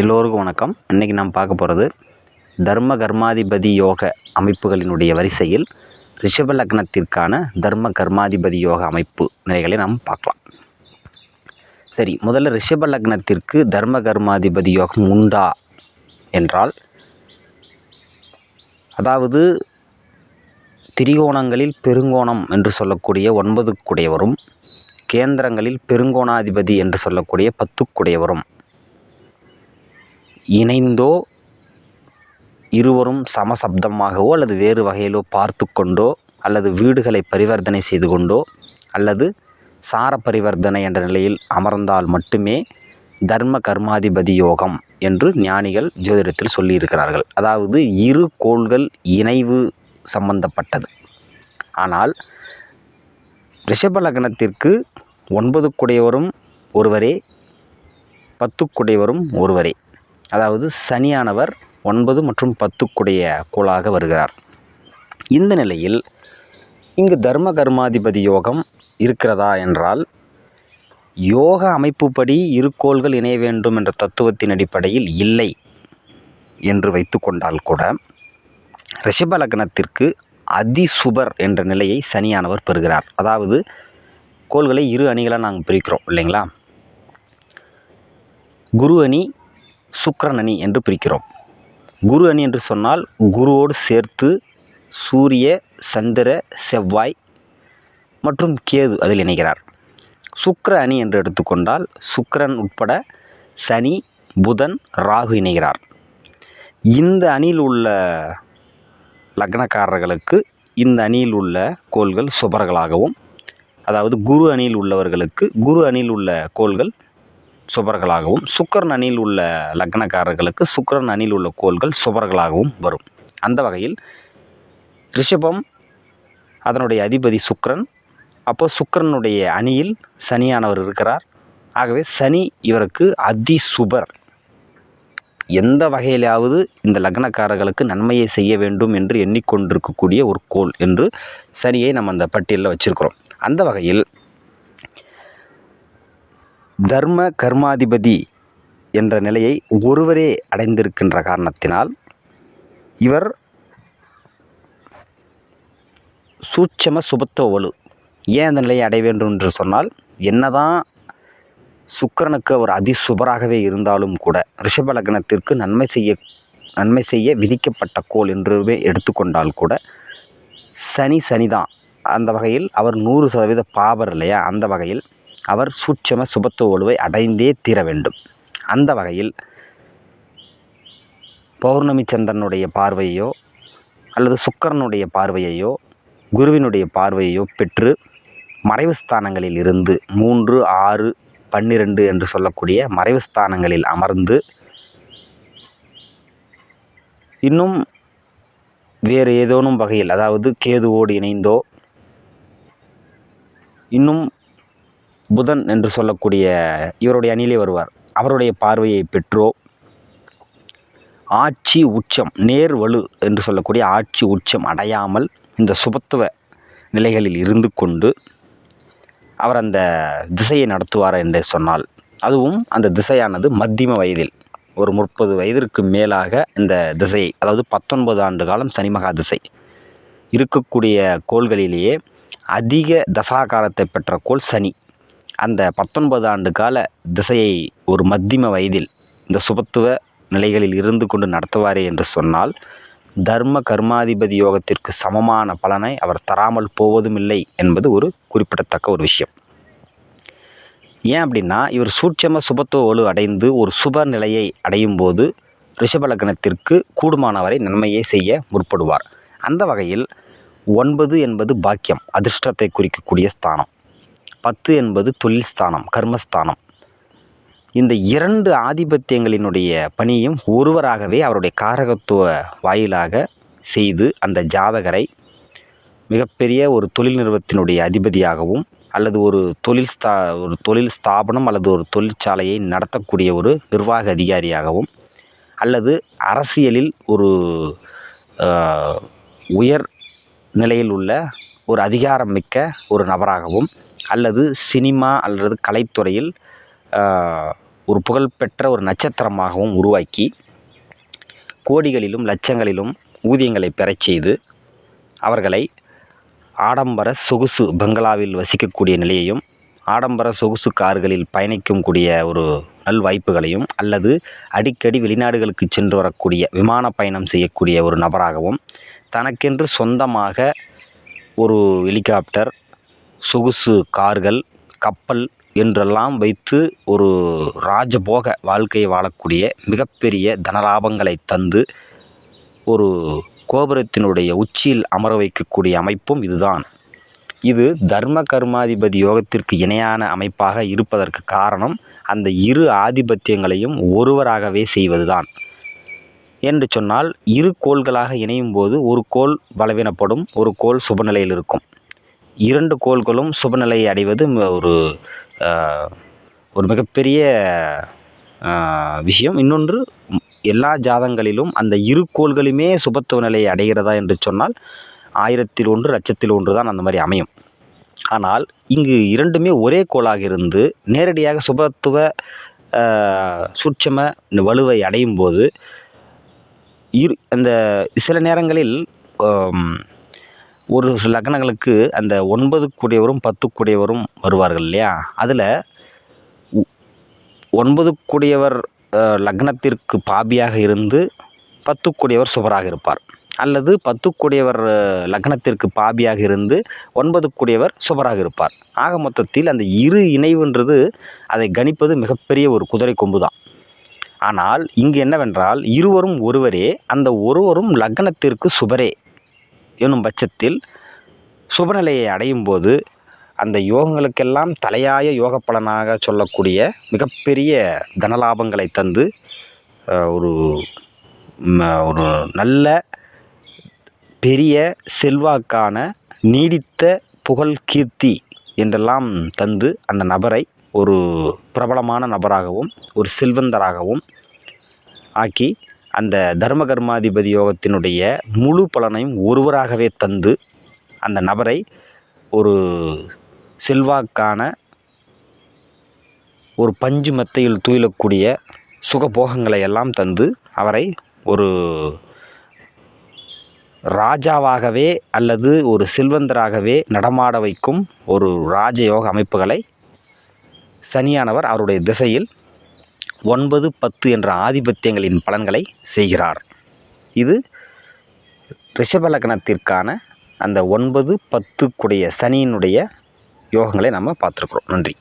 எல்லோருக்கும் வணக்கம். இன்றைக்கி நாம் பார்க்க போகிறது தர்ம கர்மாதிபதி யோக அமைப்புகளினுடைய வரிசையில் ரிஷப லக்னத்திற்கான தர்ம கர்மாதிபதி யோக அமைப்பு நிலைகளை நாம் பார்க்கலாம். சரி முதல்ல ரிஷப லக்னத்திற்கு தர்ம கர்மாதிபதி யோகம் உண்டா என்றால் அதாவது திரிகோணங்களில் பெருங்கோணம் என்று சொல்லக்கூடிய ஒன்பதுக்குடையவரும் கேந்திரங்களில் பெருங்கோணாதிபதி என்று சொல்லக்கூடிய பத்துக்குடையவரும் இணைந்தோ இருவரும் சமசப்தமாகவோ அல்லது வேறு வகையிலோ பார்த்து கொண்டோ அல்லது வீடுகளை பரிவர்த்தனை செய்து கொண்டோ அல்லது சார பரிவர்த்தனை என்ற நிலையில் அமர்ந்தால் மட்டுமே தர்ம கர்மாதிபதி யோகம் என்று ஞானிகள் ஜோதிடத்தில் சொல்லியிருக்கிறார்கள். அதாவது இரு கோள்கள் இணைவு சம்பந்தப்பட்டது. ஆனால் ரிஷப லக்னத்திற்கு ஒன்பதுக்குடையவரும் ஒருவரே பத்துக்குடையவரும் ஒருவரே. அதாவது சனியானவர் ஒன்பது மற்றும் பத்துக்குடைய கோளாக வருகிறார். இந்த நிலையில் இங்கு தர்ம கர்மாதிபதி யோகம் இருக்கிறதா என்றால் யோக அமைப்புப்படி இரு கோள்கள் இணைய வேண்டும் என்ற தத்துவத்தின் அடிப்படையில் இல்லை என்று வைத்துக்கொண்டால் கூட ரிஷப லக்னத்திற்கு அதிசுபர் என்ற நிலையை சனியானவர் பெறுகிறார். அதாவது கோள்களை இரு அணிகளாக நாங்கள் பிரிக்கிறோம் இல்லைங்களா? குரு அணி சுக்கரன் அணி என்று பிரிக்கிறோம். குரு அணி என்று சொன்னால் குருவோடு சேர்த்து சூரிய சந்திர செவ்வாய் மற்றும் கேது அதில் இணைகிறார். சுக்கர அணி என்று எடுத்துக்கொண்டால் சுக்கரன் உட்பட சனி புதன் ராகு இணைகிறார். இந்த அணியில் உள்ள லக்னக்காரர்களுக்கு இந்த அணியில் உள்ள கோள்கள் சுபர்களாகவும் அதாவது குரு அணியில் உள்ளவர்களுக்கு குரு அணியில் உள்ள கோள்கள் சுபர்களாகவும் சுக்கரன் அணியில் உள்ள லக்னக்காரர்களுக்கு சுக்கரன் அணியில் உள்ள கோள்கள் சுபர்களாகவும் வரும். அந்த வகையில் ரிஷபம் அதனுடைய அதிபதி சுக்கரன் அப்போ சுக்கரனுடைய அணியில் சனியானவர் இருக்கிறார். ஆகவே சனி இவருக்கு அதி சுபர். எந்த வகையிலாவது இந்த லக்னக்காரர்களுக்கு நன்மையை செய்ய வேண்டும் என்று எண்ணிக்கொண்டிருக்கக்கூடிய ஒரு கோள் என்று சனியை நம்ம அந்த பட்டியலில் வச்சுருக்கிறோம். அந்த வகையில் தர்ம கர்மாதிபதி என்ற நிலையை ஒருவரே அடைந்திருக்கின்ற காரணத்தினால் இவர் சூட்சம சுபத்துவ வலு ஏன் அந்த நிலையை அடைய வேண்டும் என்று சொன்னால் என்னதான் சுக்கிரனுக்கு அவர் அதிசுபராகவே இருந்தாலும் கூட ரிஷப லக்னத்திற்கு நன்மை செய்ய நன்மை செய்ய விதிக்கப்பட்ட கோள் என்றுவே எடுத்துக்கொண்டால் கூட சனி சனிதான். அந்த வகையில் அவர் நூறு சதவீத பாபர் இல்லையா? அந்த வகையில் அவர் சூட்சம சுபத்துவ வலுவை அடைந்தே தீர வேண்டும். அந்த வகையில் பௌர்ணமி சந்திரனுடைய பார்வையோ அல்லது சுக்கரனுடைய பார்வையையோ குருவினுடைய பார்வையோ பெற்று மறைவு ஸ்தானங்களில் இருந்து மூன்று ஆறு பன்னிரெண்டு என்று சொல்லக்கூடிய மறைவு ஸ்தானங்களில் அமர்ந்து இன்னும் வேறு ஏதோனும் வகையில் அதாவது கேதுவோடு இணைந்தோ இன்னும் புதன் என்று சொல்லக்கூடிய இவருடைய அணியிலே வருவார். அவருடைய பார்வையை பெற்றோ ஆட்சி உச்சம் நேர் வலு என்று சொல்லக்கூடிய ஆட்சி உச்சம் அடையாமல் இந்த சுபத்துவ நிலைகளில் இருந்து கொண்டு அவர் அந்த திசையை நடத்துவார் என்று சொன்னால் அதுவும் அந்த திசையானது மத்தியம வயதில் ஒரு முப்பது வயதிற்கு மேலாக இந்த திசையை அதாவது பத்தொன்பது ஆண்டு காலம் சனிமகா திசை இருக்கக்கூடிய கோள்களிலேயே அதிக தசாகாலத்தை பெற்ற கோள் சனி. அந்த பத்தொன்பது ஆண்டு கால திசையை ஒரு மத்தியம வயதில் இந்த சுபத்துவ நிலைகளில் இருந்து கொண்டு நடத்துவாரே என்று சொன்னால் தர்ம கர்மாதிபதி யோகத்திற்கு சமமான பலனை அவர் தராமல் போவதும் இல்லை என்பது ஒரு குறிப்பிடத்தக்க ஒரு விஷயம். ஏன் அப்படின்னா இவர் சூட்சம சுபத்துவ ஒழு அடைந்து ஒரு சுப நிலையை அடையும் போது ரிஷபலக்கணத்திற்கு கூடுமானவரை நன்மையை செய்ய முற்படுவார். அந்த வகையில் ஒன்பது என்பது பாக்கியம் அதிர்ஷ்டத்தை குறிக்கக்கூடிய ஸ்தானம். பத்து என்பது தொழில் ஸ்தானம் கர்மஸ்தானம். இந்த இரண்டு ஆதிபத்தியங்களினுடைய பணியும் ஒருவராகவே அவருடைய காரகத்துவ வாயிலாக செய்து அந்த ஜாதகரை மிகப்பெரிய ஒரு தொழில் நிறுவனத்தினுடைய அதிபதியாகவும் அல்லது ஒரு தொழில் ஸ்தா ஒரு தொழில் ஸ்தாபனம் அல்லது ஒரு தொழிற்சாலையை நடத்தக்கூடிய ஒரு நிர்வாக அதிகாரியாகவும் அல்லது அரசியலில் ஒரு உயர் நிலையில் உள்ள ஒரு அதிகாரம் மிக்க ஒரு நபராகவும் அல்லது சினிமா அல்லது கலைத்துறையில் ஒரு புகழ்பெற்ற ஒரு நட்சத்திரமாகவும் உருவாக்கி கோடிகளிலும் லட்சங்களிலும் ஊதியங்களை பெறச் செய்து அவர்களை ஆடம்பர சொகுசு பங்களாவில் வசிக்கக்கூடிய நிலையையும் ஆடம்பர சொகுசு கார்களில் பயணிக்கும் கூடிய ஒரு நல்வாய்ப்புகளையும் அல்லது அடிக்கடி வெளிநாடுகளுக்கு சென்று வரக்கூடிய விமான பயணம் செய்யக்கூடிய ஒரு நபராகவும் தனக்கென்று சொந்தமாக ஒரு ஹெலிகாப்டர் சொகுசு கார்கள் கப்பல் என்றெல்லாம் வைத்து ஒரு ராஜபோக வாழ்க்கையை வாழக்கூடிய மிகப்பெரிய தனலாபங்களை தந்து ஒரு கோபுரத்தினுடைய உச்சியில் அமர வைக்கக்கூடிய அமைப்பும் இதுதான். இது தர்ம கர்மாதிபதி யோகத்திற்கு இணையான அமைப்பாக இருப்பதற்கு காரணம் அந்த இரு ஆதிபத்தியங்களையும் ஒருவராகவே செய்வதுதான். என்று சொன்னால் இரு கோள்களாக இணையும் போது ஒரு கோள் பலவீனப்படும் ஒரு கோள் சுபநிலையில் இருக்கும். இரண்டு கோள்களும் சுபநிலையை அடைவது ஒரு ஒரு மிகப்பெரிய விஷயம். இன்னொன்று எல்லா ஜாதங்களிலும் அந்த இரு கோள்களுமே சுபத்துவ நிலையை அடைகிறதா என்று சொன்னால் ஆயிரத்தில் ஒன்று லட்சத்தில் ஒன்று தான் அந்த மாதிரி அமையும். ஆனால் இங்கு இரண்டுமே ஒரே கோளாக இருந்து நேரடியாக சுபத்துவ சூட்சம வலுவை அடையும் போது இரு அந்த சில நேரங்களில் ஒரு சில லக்னங்களுக்கு அந்த ஒன்பது கூடியவரும் பத்து கூடியவரும் வருவார்கள் இல்லையா? அதில் ஒன்பது கூடியவர் லக்னத்திற்கு பாபியாக இருந்து பத்து கூடியவர் சுபராக இருப்பார். அல்லது பத்து கூடியவர் லக்னத்திற்கு பாபியாக இருந்து ஒன்பது கூடியவர் சுபராக இருப்பார். ஆக மொத்தத்தில் அந்த இரு இணைவுன்றது அதை கணிப்பது மிகப்பெரிய ஒரு குதிரை கொம்பு தான் ஆனால் இங்கு என்னவென்றால் இருவரும் ஒருவரே அந்த ஒருவரும் லக்னத்திற்கு சுபரே எனும் பட்சத்தில் சுபநிலையை அடையும் போது அந்த யோகங்களுக்கெல்லாம் தலையாய யோக பலனாக சொல்லக்கூடிய மிகப்பெரிய தனலாபங்களை தந்து ஒரு ஒரு நல்ல பெரிய செல்வாக்கான நீடித்த புகழ் கீர்த்தி என்றெல்லாம் தந்து அந்த நபரை ஒரு பிரபலமான நபராகவும் ஒரு செல்வந்தராகவும் ஆக்கி அந்த தர்ம கர்மாதிபதி யோகத்தினுடைய முழு பலனையும் ஒருவராகவே தந்து அந்த நபரை ஒரு செல்வாக்கான ஒரு பஞ்சு மெத்தையில் துயிலக்கூடிய சுகபோகங்களை எல்லாம் தந்து அவரை ஒரு ராஜாவாகவே அல்லது ஒரு செல்வந்தராகவே நடமாட வைக்கும் ஒரு ராஜயோக அமைப்புகளை சனியானவர் அவருடைய திசையில் ஒன்பது பத்து என்ற ஆதிபத்தியங்களின் பலன்களை செய்கிறார். இது ரிஷபலக்கணத்திற்கான அந்த ஒன்பது பத்துக்குடைய சனியினுடைய யோகங்களை நம்ம பார்த்துருக்குறோம். நன்றி.